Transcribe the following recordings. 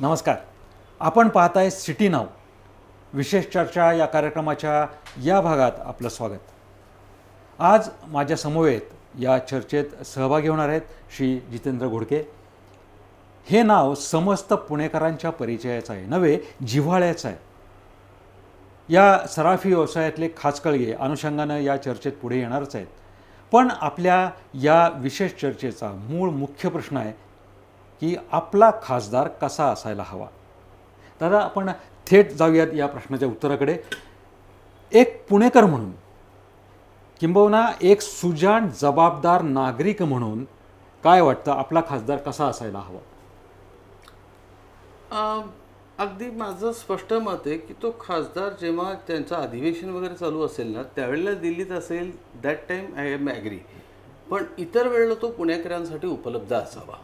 नमस्कार. आपण पाहताय सिटी नाव. विशेष चर्चा या कार्यक्रमाच्या या भागात आपलं स्वागत. आज माझ्या समवेत या चर्चेत सहभागी होणार आहेत श्री जितेंद्र घोडके. हे नाव समस्त पुणेकरांच्या परिचयाचं आहे नव्हे जिव्हाळ्याचं आहे. या सराफी व्यवसायातले खाचकळगे अनुषंगानं या चर्चेत पुढे येणारच आहेत. पण आपल्या या विशेष चर्चेचा मूळ मुख्य प्रश्न आहे की आपला खासदार कसा असायला हवा? दादा आपण थेट जाऊयात या प्रश्नाच्या उत्तराकडे. एक पुणेकर म्हणून किंबहुना एक सुजाण जबाबदार नागरिक म्हणून काय वाटतं? आपला खासदार कसा असायला हवा? अगदी माझं स्पष्ट मत आहे की तो खासदार जेव्हा त्यांचं अधिवेशन वगैरे चालू असेल ना त्यावेळेला दिल्लीत असेल that time I am agree पण इतर वेळेला तो पुणेकरांसाठी उपलब्ध असावा.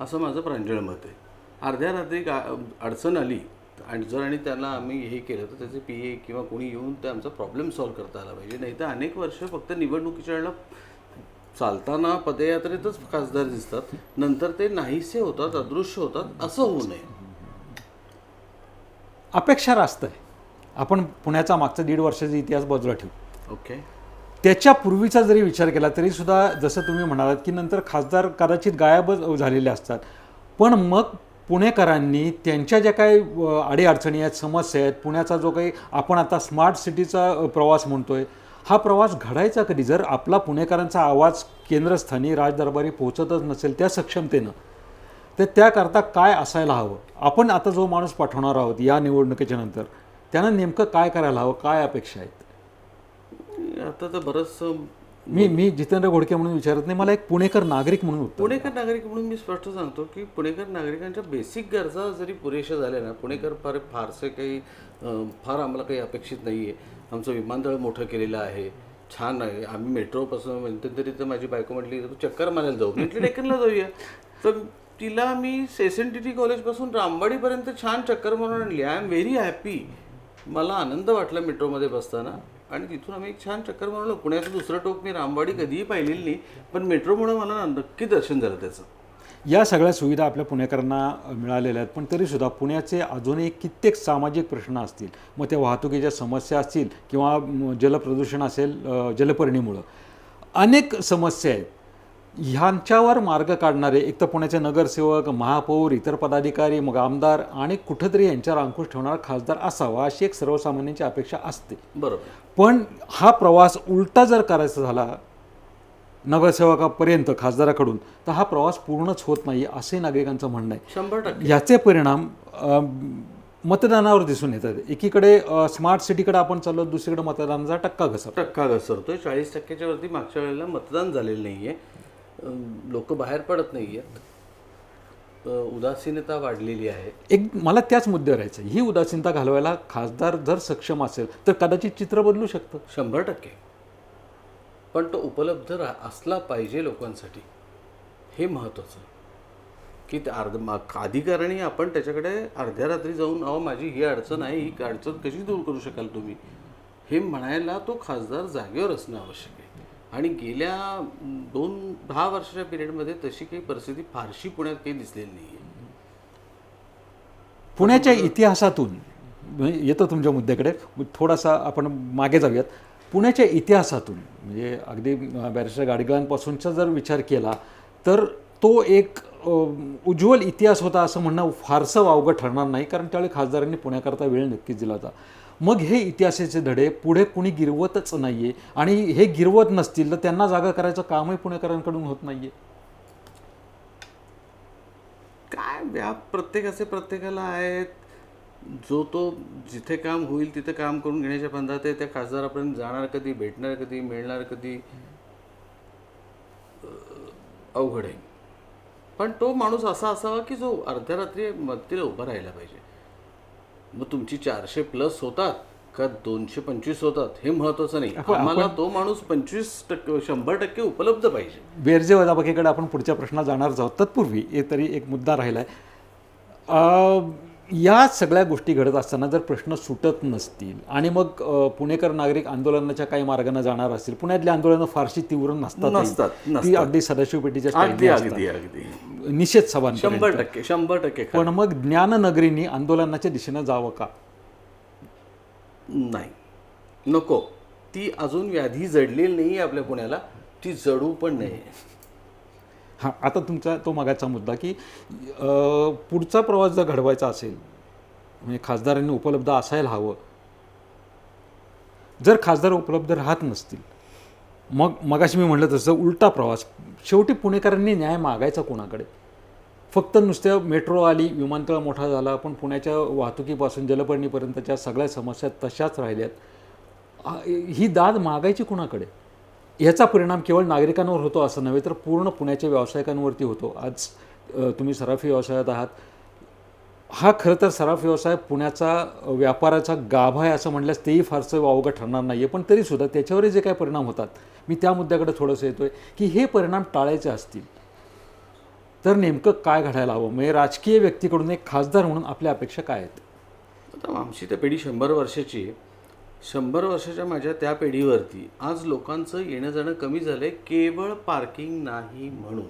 असं माझं प्रांजळ मत आहे. अर्ध्या रात्री गा अडचण आली आणि जर आणि त्यांना आम्ही हे केलं तर त्याचे पी ए किंवा कोणी येऊन ते आमचा प्रॉब्लेम सॉल्व्ह करता आला पाहिजे. नाही तर अनेक वर्ष फक्त निवडणुकीच्या वेळेला चालताना पदयात्रेतच खासदार दिसतात. नंतर ते नाहीसे होतात अदृश्य होतात असं होऊ नये. अपेक्षा रास्त आहे. आपण पुण्याचा मागचा दीड वर्षाचा इतिहास बाजूला ठेवू. ओके त्याच्या पूर्वीचा जरी विचार केला तरी सुद्धा जसं तुम्ही म्हणालात की नंतर खासदार कदाचित गायबच झालेले असतात. पण मग पुणेकरांनी त्यांच्या ज्या काही अडीअडचणी आहेत समस्या आहेत पुण्याचा जो काही आपण आता स्मार्ट सिटीचा प्रवास प्रवास म्हणतोय हा प्रवास घडायचा कधी? जर आपला पुणेकरांचा आवाज केंद्रस्थानी राजदरबारी पोहोचतच नसेल त्या सक्षमतेनं तर त्याकरता काय असायला हवं? आपण आता जो माणूस पाठवणार आहोत या निवडणुकीच्या नंतर त्यानं नेमकं काय करायला हवं? काय अपेक्षा आहेत? आता तर बरंचसं मी मी जितेंद्र घोडके म्हणून विचारत नाही. मला एक पुणेकर नागरिक म्हणून उत्तर पुणेकर नागरिक म्हणून मी स्पष्ट सांगतो की पुणेकर नागरिकांच्या बेसिक गरजा जरी पुरेशा झाल्या ना पुणेकर फार फारसे काही फार आम्हाला काही अपेक्षित नाही आहे आमचं विमानतळ मोठं केलेलं आहे छान आहे. आम्ही मेट्रोपासून मध्यंतरी तर माझी बायको म्हटली तू चक्कर मारायला जाऊ. म्हटलं डेक्कनला जाऊया. तर तिला मी एस एन टी टी कॉलेजपासून रामवाडीपर्यंत छान चक्कर मारून आणली. आय एम व्हेरी हॅपी मला आनंद वाटला मेट्रोमध्ये बसताना. आणि तिथून आम्ही एक छान चक्कर मारलो पुण्याचं दुसरं टोक मी रामवाडी कधीही पाहिलेली नाही पण मेट्रोमुळे मला नक्की दर्शन झालं त्याचं. या सगळ्या सुविधा आपल्या पुणेकरांना मिळालेल्या आहेत पण तरीसुद्धा पुण्याचे अजूनही कित्येक सामाजिक प्रश्न असतील मग त्या वाहतुकीच्या समस्या असतील किंवा जलप्रदूषण असेल जलपर्णीमुळं. अनेक समस्या आहेत. ह्यांच्यावर मार्ग काढणारे एक तर पुण्याचे नगरसेवक महापौर इतर पदाधिकारी मग आमदार आणि कुठंतरी यांच्यावर अंकुश ठेवणारा खासदार असावा अशी एक सर्वसामान्यांची अपेक्षा असते. बरोबर. पण हा प्रवास उलटा जर करायचा झाला नगरसेवकापर्यंत खासदाराकडून तर हा प्रवास पूर्णच होत नाही असे नागरिकांचं म्हणणं आहे. शंभर टक्के. याचे परिणाम अ, मतदानावर दिसून येतात. एकीकडे अ, स्मार्ट सिटीकडे आपण चाललो दुसरीकडे मतदानाचा टक्का घसर टक्का घसरतोय. चाळीस टक्क्याच्या वरती मागच्या वेळेला मतदान झालेलं नाहीये. लोक बाहेर पडत नाहीयेत. अं, उदासीनता वाढलेली आहे. एक मला त्याच मुद्द्यावर यायचं ही उदासीनता घालवायला खासदार जर सक्षम असेल तर कदाचित चित्र बदलू शकतं. शंभर टक्के. पण तो उपलब्ध रा असला पाहिजे लोकांसाठी हे महत्त्वाचं की अर्ध अधिकाऱ्यांनी आपण त्याच्याकडे अर्ध्या रात्री जाऊन अहो माझी ही अडचण आहे ही अडचण कशी दूर करू शकाल तुम्ही? हे म्हणायला तो खासदार जागेवर असणं आवश्यक आहे. आणि गेल्या दोन दहा वर्षाच्या पिरियडमध्ये तशी काही परिस्थिती फारशी पुण्यात काही दिसलेली नाही आहे पुण्याच्या इतिहासातून म्हणजे येतो तुमच्या मुद्द्याकडे थोडासा आपण मागे जाऊयात. पुण्याच्या इतिहासातून म्हणजे अगदी बॅरिस्टर गाडगिळांपासूनचा जर विचार केला तर तो एक उज्ज्वल इतिहास होता असं म्हणणं फारसं वावगं ठरणार नाही कारण त्यावेळी खासदारांनी पुण्याकरता वेळ नक्कीच दिला होता. मग हे इतिहासाचे धडे पुढे कुणी गिरवतच नाही आहे आणि हे गिरवत नसतील तर त्यांना जागा करायचं कामही पुणेकरांकडून होत नाही आहे काय व्याप प्रत्येकाचे प्रत्येकाला आहेत जो तो जिथे काम होईल तिथे काम करून घेण्याच्या बंधात आहे. त्या खासदारापर्यंत जाणार कधी भेटणार कधी मिळणार कधी अवघड आहे. पण तो माणूस असा असावा की जो अर्ध्या रात्री मदतीला उभा राहिला पाहिजे. मग तुमची चारशे प्लस होतात का दोनशे पंचवीस होतात हे महत्वाचं नाही. आम्हाला तो माणूस पंचवीस टक्के शंभर टक्के उपलब्ध पाहिजे. बेरजे वजाबाकीकडे आपण पुढच्या प्रश्नात जाणार आहोत. तत्पूर्वी हे तरी एक मुद्दा राहिला आहे या सगळ्या गोष्टी घडत असताना जर प्रश्न सुटत नसतील आणि मग पुणेकर नागरिक आंदोलनाच्या काही मार्गाने जाणार असतील पुण्यातली आंदोलनं फारशी तीव्र नसतात. नसतात, ती. अगदी सदाशिव पेटीच्या निषेध सभांपर्यंत. शंभर टक्के शंभर टक्के. पण मग ज्ञाननगरींनी आंदोलनाच्या दिशेनं जावं का? नाही. नको. ती अजून व्याधी जडलेली नाही आपल्या पुण्याला. ती जडू पण नाही हां आता तुमचा तो मागायचा मुद्दा की पुढचा प्रवास जर घडवायचा असेल म्हणजे खासदारांनी उपलब्ध असायला हवं. जर खासदार उपलब्ध राहत नसतील मग मगाशी मी म्हटलं तसं उलटा प्रवास. शेवटी पुणेकरांनी न्याय मागायचा कोणाकडे? फक्त नुसत्या मेट्रो आली विमानतळ मोठा झाला पण पुण्याच्या वाहतुकीपासून जलपर्णीपर्यंतच्या सगळ्या समस्या तशाच राहिल्यात. ही दाद मागायची कुणाकडे? याचा परिणाम केवळ नागरिकांवर होतो असं नव्हे तर पूर्ण पुण्याच्या व्यावसायिकांवरती होतो. आज तुम्ही सराफी व्यवसायात आहात. हा खरं तर सराफ व्यवसाय पुण्याचा व्यापाराचा गाभा आहे असं म्हटल्यास तेही फारसं वावगं ठरणार नाही आहे पण तरीसुद्धा त्याच्यावरही जे काही परिणाम होतात मी त्या मुद्द्याकडे थोडंसं येतो आहे की हे परिणाम टाळायचे असतील तर नेमकं काय घडायला हवं? म्हणजे राजकीय व्यक्तीकडून एक खासदार म्हणून आपल्या अपेक्षा काय आहेत? आता आमची तर पिढी शंभर वर्षाची आहे. शंभर वर्षाच्या माझ्या त्या पिढीवरती. आज लोकांचं येणं जाणं कमी झालं आहे केवळ पार्किंग नाही म्हणून.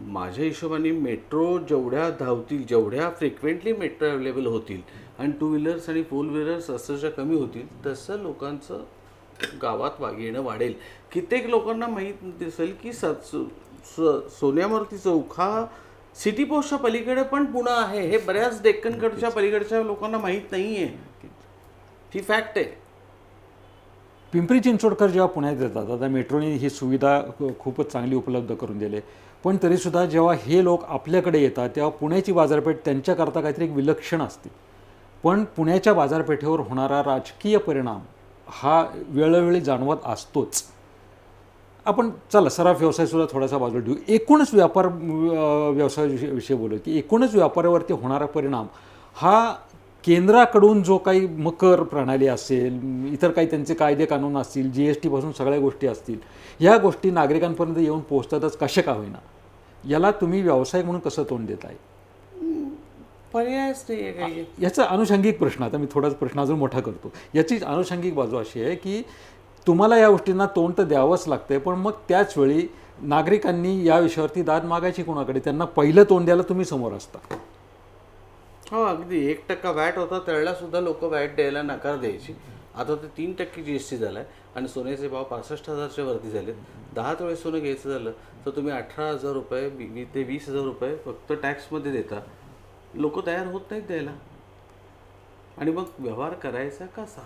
माझ्या हिशोबाने मेट्रो जेवढ्या धावतील जेवढ्या फ्रिक्वेंटली मेट्रो अवेलेबल होतील आणि टू व्हीलर्स आणि फोर व्हीलर्स असं कमी होतील तसं लोकांचं गावात वा येणं वाढेल. कित्येक लोकांना माहीत दिसेल की स सो- स- सोन्यामूर्ती चौक हा सिटी पोस्टच्या पलीकडे पण पुणं आहे. हे बऱ्याच डेक्कनकडच्या पलीकडच्या लोकांना माहीत नाही आहे ही फॅक्ट आहे. पिंपरी चिंचवडकर जेव्हा पुण्यात येतात आता मेट्रोने ही सुविधा खूपच चांगली उपलब्ध करून दिली. पण तरीसुद्धा जेव्हा हे लोक आपल्याकडे येतात तेव्हा पुण्याची बाजारपेठ त्यांच्याकरता काहीतरी एक विलक्षण असते. पण पुण्याच्या बाजारपेठेवर होणारा राजकीय परिणाम हा वेळोवेळी जाणवत असतोच. आपण चला सराफ व्यवसायसुद्धा थोडासा बाजूला ठेवू. एकूणच व्यापार व्यवसायाविषयी विषयी बोलू की एकूणच व्यापारावरती होणारा परिणाम हा केंद्राकडून जो काही मकर प्रणाली असेल इतर काही त्यांचे कायदे कानून असतील जी एस टीपासून सगळ्या गोष्टी असतील ह्या गोष्टी नागरिकांपर्यंत येऊन पोहोचतातच कशा का होईना? याला तुम्ही व्यावसायिक म्हणून कसं तोंड देताय? पर्यायच नाही आहे काही याचा अनुषंगिक प्रश्न आता मी थोडाच प्रश्न अजून मोठा करतो. याची अनुषंगिक बाजू अशी आहे की तुम्हाला या गोष्टींना तोंड तर द्यावंच लागतंय पण मग त्याच वेळी नागरिकांनी या विषयावरती दाद मागायची कोणाकडे? त्यांना पहिलं तोंड द्यायला तुम्ही समोर असता. हो अगदी. एक टक्का वॅट होता त्यावेळेला सुद्धा लोक वॅट द्यायला नकार द्यायची. आता ते तीन टक्के जी एस टी झाला आहे आणि सोन्याचे भाव पासष्ट हजारच्या वरती झालेत. दहा वेळेस सोनं घ्यायचं झालं तर तुम्ही अठरा हजार रुपये वी ते वीस हजार रुपये फक्त टॅक्समध्ये देता. लोक तयार होत नाहीत द्यायला. आणि मग व्यवहार करायचा कसा?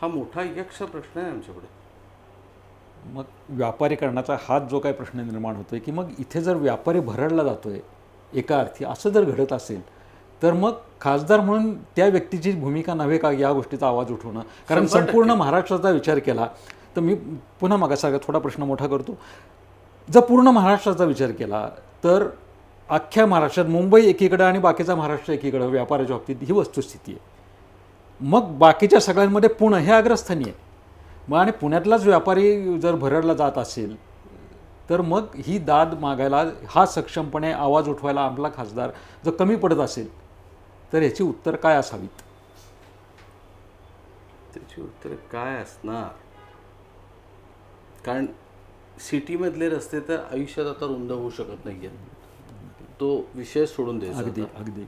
हा मोठा यक्ष प्रश्न आहे आमच्याकडे मग व्यापारीकरणाचा हाच जो काही प्रश्न निर्माण होतोय की मग इथे जर व्यापारी भरडला जातोय एका अर्थी असं जर घडत असेल तर मग खासदार म्हणून त्या व्यक्तीची भूमिका नव्हे का या गोष्टीचा आवाज उठवणं? कारण. संपूर्ण महाराष्ट्राचा विचार केला तर मी पुन्हा मागासारखा थोडा प्रश्न मोठा करतो. जर पूर्ण महाराष्ट्राचा विचार केला तर अख्ख्या महाराष्ट्रात मुंबई एकीकडे आणि बाकीचा महाराष्ट्र एकीकडे व्यापाराच्या बाबतीत ही वस्तुस्थिती आहे. मग बाकीच्या सगळ्यांमध्ये पुणे हे अग्रस्थानी आहे. मग आणि पुण्यातलाच व्यापारी जर भरडला जात असेल तर मग ही दाद मागायला हा सक्षमपणे आवाज उठवायला आपला खासदार जर कमी पडत असेल तर याची उत्तर काय असावीत? त्याची उत्तर काय असणार? कारण सिटीमधले रस्ते तर आयुष्यात आता रुंद होऊ शकत नाही तो विषय सोडून द्यायचा अगदी. अगदी.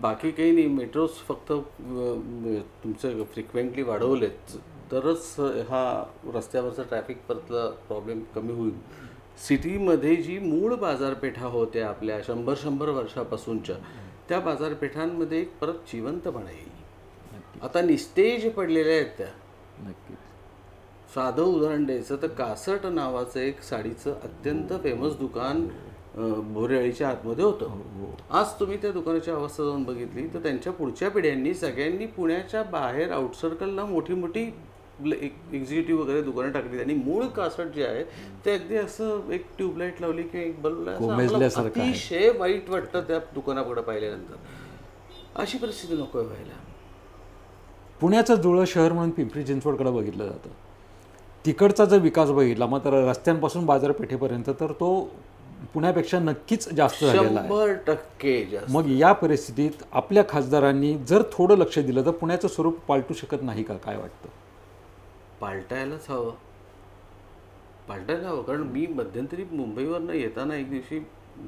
बाकी काही नाही मेट्रोज फक्त तुमचं फ्रिक्वेंटली वाढवलेत तरच हा रस्त्यावरचा ट्रॅफिक परतला प्रॉब्लेम कमी होईल. सिटीमध्ये जी मूळ बाजारपेठा होत्या आपल्या शंभर शंभर वर्षापासूनच्या त्या बाजारपेठांमध्ये एक परत जिवंतपणा येईल आता निस्तेज पडलेल्या आहेत त्या. नक्कीच. साधं उदाहरण द्यायचं तर कासट नावाचं एक साडीचं अत्यंत फेमस दुकान अं, भोरेआळीच्या आतमध्ये होतं. आज तुम्ही त्या दुकानाची अवस्था जाऊन बघितली तर त्यांच्या पुढच्या पिढ्यांनी सगळ्यांनी पुण्याच्या बाहेर आउटसर्कलला मोठी मोठी एक्झिक्युटिव्ह वगैरे दुकानं टाकली आणि मूळ कासट जे आहे ते अगदी असं एक ट्यूबलाईट लावली किंवा एक बल्ब. अतिशय वाईट वाटतं त्या दुकानाकडे पाहिल्यानंतर. अशी परिस्थिती नको व्हायला. पुण्याचं जुळं शहर म्हणून पिंपरी चिंचवडकडे बघितलं जातं. तिकडचा जर विकास बघितला मात्र रस्त्यांपासून बाजारपेठेपर्यंत तर तो पुण्यापेक्षा नक्कीच जास्त झालेला आहे. टक्के मग या परिस्थितीत आपल्या खासदारांनी जर थोडं लक्ष दिलं तर पुण्याचं स्वरूप पालटू शकत नाही का? काय वाटतं? पालटायलाच हवं. पालटायला हवं. कारण मी मध्यंतरी मुंबईवरनं येताना एक दिवशी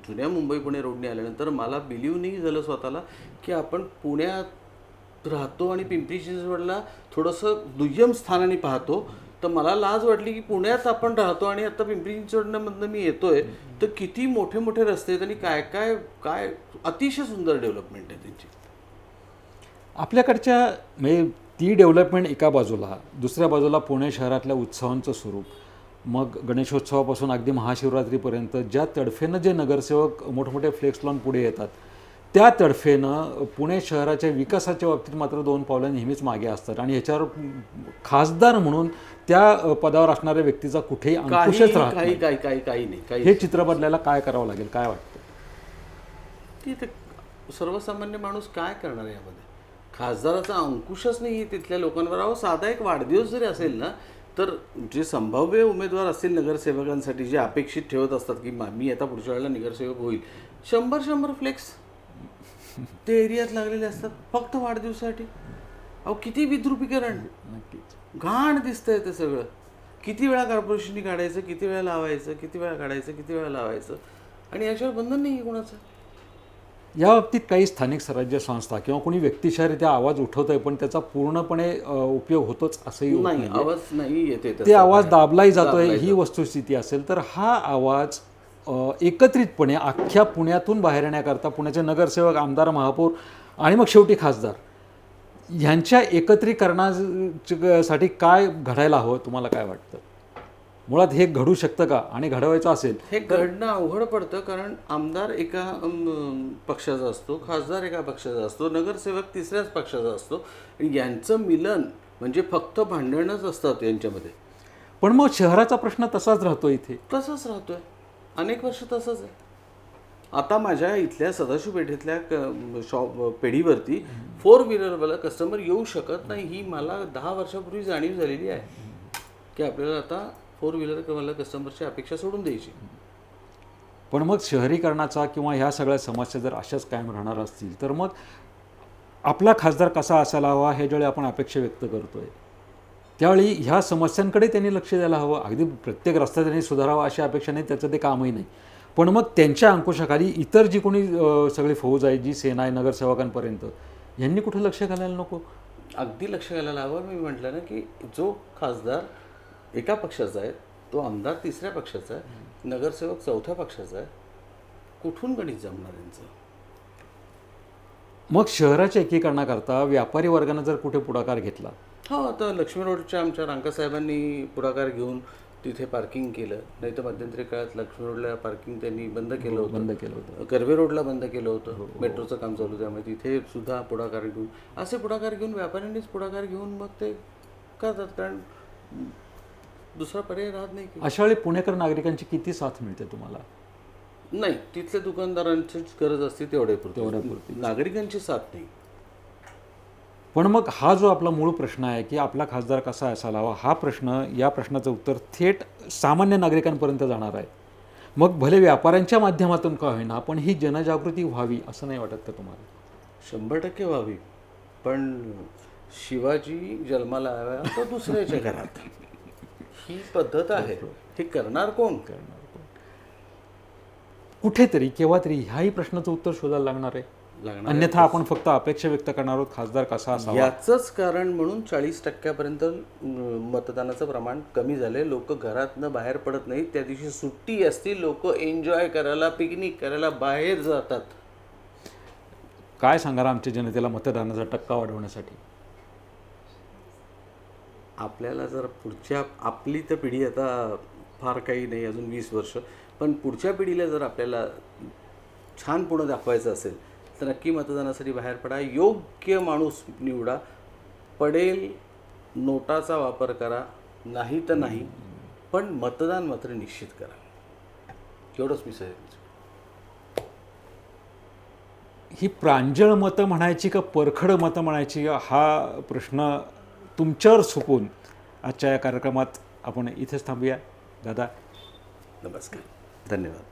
जुन्या मुंबई पुणे रोडने आल्यानंतर मला बिलीव नाही झालं स्वतःला की आपण पुण्यात राहतो आणि पिंपरी चिंचवडला थोडंसं दुय्यम स्थानाने पाहतो. तर मला लाज वाटली की पुण्यात आपण राहतो आणि आता पिंपरी चिंचवडमधनं मी येतोय. तर किती मोठे मोठे रस्ते आहेत आणि काय काय काय अतिशय सुंदर डेव्हलपमेंट आहे त्यांची. आपल्याकडच्या म्हणजे ती डेव्हलपमेंट एका बाजूला दुसऱ्या बाजूला पुणे शहरातल्या उत्सवांचं स्वरूप. मग गणेशोत्सवापासून अगदी महाशिवरात्रीपर्यंत ज्या तडफेनं जे नगरसेवक मोठमोठे फ्लेक्स लावून पुढे येतात त्या तडफेनं पुणे शहराच्या विकासाच्या बाबतीत मात्र दोन पावलं नेहमीच मागे असतात. आणि ह्याच्यावर खासदार म्हणून त्या पदावर असणाऱ्या व्यक्तीचा कुठेही अंकुशच राहत काही काही काही काही नाही. काही हे चित्र बदलायला काय करावं लागेल? काय वाटतं? की ते सर्वसामान्य माणूस काय करणार यामध्ये? खासदाराचा अंकुशच नाही आहे तिथल्या लोकांवर. अहो साधा एक वाढदिवस जरी असेल ना तर जे संभाव्य उमेदवार असतील नगरसेवकांसाठी जे अपेक्षित ठेवत असतात की मा- आता पुढच्या वेळेला नगरसेवक होईल. शंभर शंभर फ्लेक्स ते एरियात लागलेले असतात फक्त वाढदिवसासाठी. अहो किती विद्रुपीकरण. नक्कीच. घाण दिसतंय ते सगळं. किती वेळा कॉर्पोरेशननी काढायचं किती वेळा लावायचं किती वेळा काढायचं किती वेळा लावायचं? आणि याच्यावर बंधन नाही आहे कोणाचं. या बाबतीत काही स्थानिक स्वराज्य संस्था किंवा कोणी व्यक्तिशःरित्या आवाज उठवतंय पण त्याचा पूर्णपणे उपयोग होतोच असंही नाही. आवाज नाही येते ते आवाज दाबलाही जातोय ही वस्तुस्थिती असेल तर हा आवाज एकत्रितपणे अख्ख्या पुण्यातून बाहेर येण्याकरता पुण्याचे नगरसेवक आमदार महापौर आणि मग शेवटी खासदार ह्यांच्या एकत्रीकरणासाठी काय घडायला हवं तुम्हाला काय वाटतं? मुळात हे घडू शकतं का आणि घडवायचं असेल हे घडणं अवघड पडतं कारण आमदार एका पक्षाचा असतो खासदार एका पक्षाचा असतो नगरसेवक तिसऱ्याच पक्षाचा असतो. यांचं मिलन म्हणजे फक्त भांडणच असतात यांच्यामध्ये. पण मग शहराचा प्रश्न तसाच राहतो इथे. तसंच राहतोय. अनेक वर्ष तसंच आहे. आता माझ्या इथल्या सदाशिव पेठेतल्या क- शॉप पेढीवरती फोर व्हीलरवाला कस्टमर येऊ शकत नाही. ही मला दहा वर्षापूर्वी जाणीव झालेली आहे. की आपल्याला आता फोर व्हीलरवाला कस्टमरची अपेक्षा सोडून द्यायची. पण मग शहरीकरणाचा किंवा ह्या सगळ्या समस्या जर अशाच कायम राहणार असतील तर मग आपला खासदार कसा असायला हवा हे ज्यावेळी आपण अपेक्षा व्यक्त करतोय त्यावेळी ह्या समस्यांकडे त्यांनी लक्ष द्यायला हवं. अगदी प्रत्येक रस्ता त्यांनी सुधारावा अशी अपेक्षा नाही त्याचं ते कामही नाही. पण मग त्यांच्या अंकुशाखाली इतर जी कोणी सगळी फौज आहे जी सेना आहे नगरसेवकांपर्यंत यांनी कुठे लक्ष घालायला नको? अगदी लक्ष घालायला हवं. मी म्हटलं ना की जो खासदार एका पक्षाचा आहे तो आमदार तिसऱ्या पक्षाचा आहे नगरसेवक चौथ्या पक्षाचा आहे कुठून गणित जमणार यांचं? मग शहराच्या एकीकरणाकरता व्यापारी वर्गानं जर कुठे पुढाकार घेतला? हो आता लक्ष्मी रोडच्या आमच्या रांका साहेबांनी पुढाकार घेऊन तिथे पार्किंग केलं. नाही तर मध्यंतरी काळात लक्ष्मी रोडला पार्किंग त्यांनी बंद केलं होतं. बंद केलं होतं. कर्वे रोडला बंद केलं होतं. मेट्रोचं काम चालू त्यामुळे तिथे सुद्धा पुढाकार घेऊन असे पुढाकार घेऊन व्यापाऱ्यांनीच पुढाकार घेऊन मग ते करतात. कारण दुसरा पर्याय राहत नाही अशा वेळी पुणेकर नागरिकांची किती साथ मिळते तुम्हाला? नाही तिथल्या दुकानदारांचीच गरज असते तेवढे पुरते नागरिकांची साथ नाही. पण मग हा जो आपला मूळ प्रश्न आहे की आपला खासदार कसा असायला हवा हा प्रश्न या प्रश्नाचं उत्तर थेट सामान्य नागरिकांपर्यंत जाणार आहे. मग भले व्यापाऱ्यांच्या माध्यमातून का होईना पण ही जनजागृती व्हावी असं नाही वाटत का तुम्हाला? शंभर टक्के व्हावी. पण शिवाजी जन्माला आला तर दुसऱ्याच्या घरात. ही पद्धत आहे. हे करणार कोण? कुठेतरी केव्हा तरी ह्याही प्रश्नाचं उत्तर शोधायला लागणार आहे. अन्यथा आपण फक्त अपेक्षा व्यक्त करणार आहोत खासदार कसा असावा? याचंच कारण म्हणून चाळीस टक्क्यापर्यंत मतदानाचं प्रमाण कमी झालंय. लोक घरातनं बाहेर पडत नाहीत. त्या दिवशी सुट्टी असती. लोक एन्जॉय करायला पिकनिक करायला बाहेर जातात. काय सांगाल आमच्या जनतेला मतदानाचा टक्का वाढवण्यासाठी? आपल्याला जर पुढच्या आपली तर पिढी आता फार काही नाही अजून वीस वर्ष. पण पुढच्या पिढीला जर आपल्याला छान पुणं दाखवायचं असेल तर नक्की मतदानासाठी बाहेर पडा. योग्य माणूस निवडा. पडेल नोटाचा वापर करा. नाही तर नाही पण मतदान मात्र निश्चित करा. एवढंच मी सगळं ही प्रांजळ मतं म्हणायची का परखड मतं म्हणायची हा प्रश्न तुमच्यावर सोपून आजच्या या कार्यक्रमात आपण इथेच थांबूया. दादा नमस्कार. धन्यवाद.